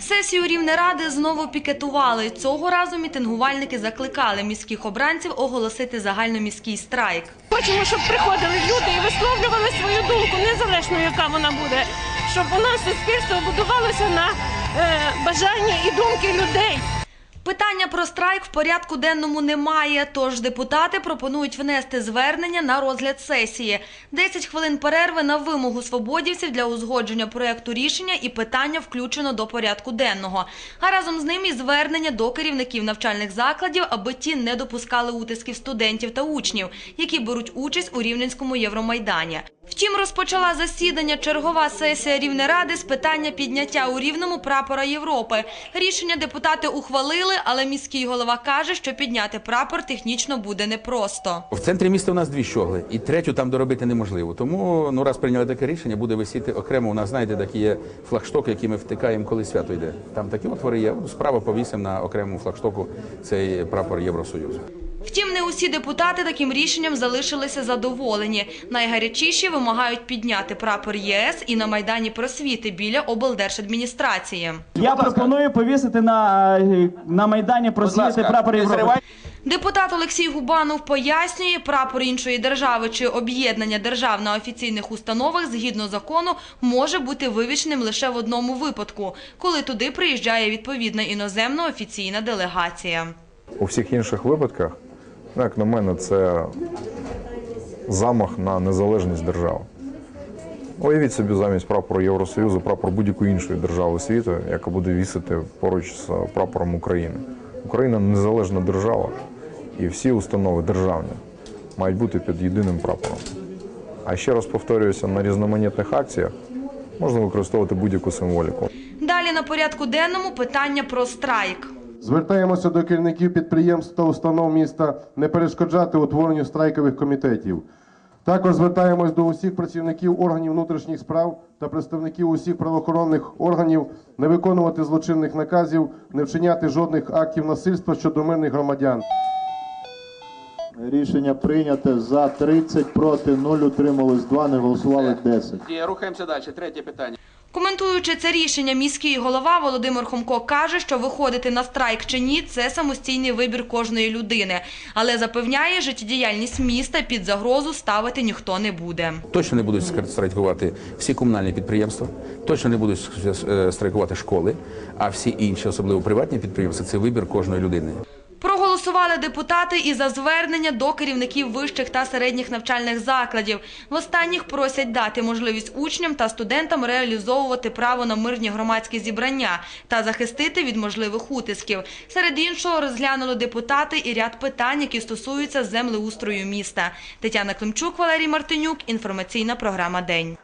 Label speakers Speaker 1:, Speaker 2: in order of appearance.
Speaker 1: Сесію Рівнеради знову пікетували. Цього разу мітингувальники закликали міських обранців оголосити загальноміський страйк.
Speaker 2: Хочемо, щоб приходили люди і висловлювали свою думку, незалежно яка вона буде, щоб у нас суспільство будувалося на бажання бажанні і думки людей.
Speaker 1: Питання про страйк в порядку денному немає, тож депутати пропонують внести звернення на розгляд сесії. 10 хвилин перерви на вимогу свободівців для узгодження проєкту рішення і питання включено до порядку денного. А разом з ним і звернення до керівників навчальних закладів, аби ті не допускали утисків студентів та учнів, які беруть участь у Рівненському Євромайдані. Втім, розпочала засідання чергова сесія Рівнеради з питання підняття у Рівному прапора Європи. Рішення депутати ухвалили, але міський голова каже, що підняти прапор технічно буде непросто.
Speaker 3: В центрі міста у нас дві щогли, і третю там доробити неможливо. Тому ну раз прийняли таке рішення, буде висіти окремо. У нас знаєте, такі є флагштоки, які ми втикаємо, коли свято йде. Там такі отвори є. Справа повісимо на окремому флагштоку цей прапор Євросоюзу.
Speaker 1: Втім, не усі депутати таким рішенням залишилися задоволені. Найгарячіші вимагають підняти прапор ЄС і на майдані просвіти біля облдержадміністрації.
Speaker 4: Я пропоную повісити на, е, на Майдані просвіти прапор Європи.
Speaker 1: Депутат Олексій Губанов пояснює, прапор іншої держави чи об'єднання держав на офіційних установах згідно закону може бути вивічним лише в одному випадку, коли туди приїжджає відповідна іноземна офіційна делегація.
Speaker 5: У всіх інших випадках, як на мене, це замах на незалежність держави. Уявіть собі замість прапору Євросоюзу прапор будь-якої іншої держави світу, яка буде вісити поруч з прапором України. Україна незалежна держава, і всі установи державні мають бути під єдиним прапором. А ще раз повторююся, на різноманітних акціях можна використовувати будь-яку символіку.
Speaker 1: Далі на порядку денному питання про страйк.
Speaker 6: Звертаємося до керівників підприємств та установ міста не перешкоджати утворенню страйкових комітетів. Також звертаємось до усіх працівників органів внутрішніх справ та представників усіх правоохоронних органів не виконувати злочинних наказів, не вчиняти жодних актів насильства щодо мирних громадян.
Speaker 7: Рішення прийняте за 30, проти 0, утрималось 2, не голосували 10.
Speaker 8: І рухаємося далі. Третє питання.
Speaker 1: Коментуючи це рішення, міський голова Володимир Хомко каже, що виходити на страйк чи ні – це самостійний вибір кожної людини. Але запевняє, життєдіяльність міста під загрозу ставити ніхто не буде.
Speaker 3: Точно не будуть страйкувати всі комунальні підприємства, точно не будуть е, страйкувати школи, а всі інші, особливо приватні підприємства, це вибір кожної людини.
Speaker 1: Проголосували депутати і за звернення до керівників вищих та середніх навчальних закладів. В останніх просять дати можливість учням та студентам реалізовувати право на мирні громадські зібрання та захистити від можливих утисків. Серед іншого розглянули депутати і ряд питань, які стосуються землеустрою міста. Тетяна Климчук, Валерій Мартинюк. Інформаційна програма День.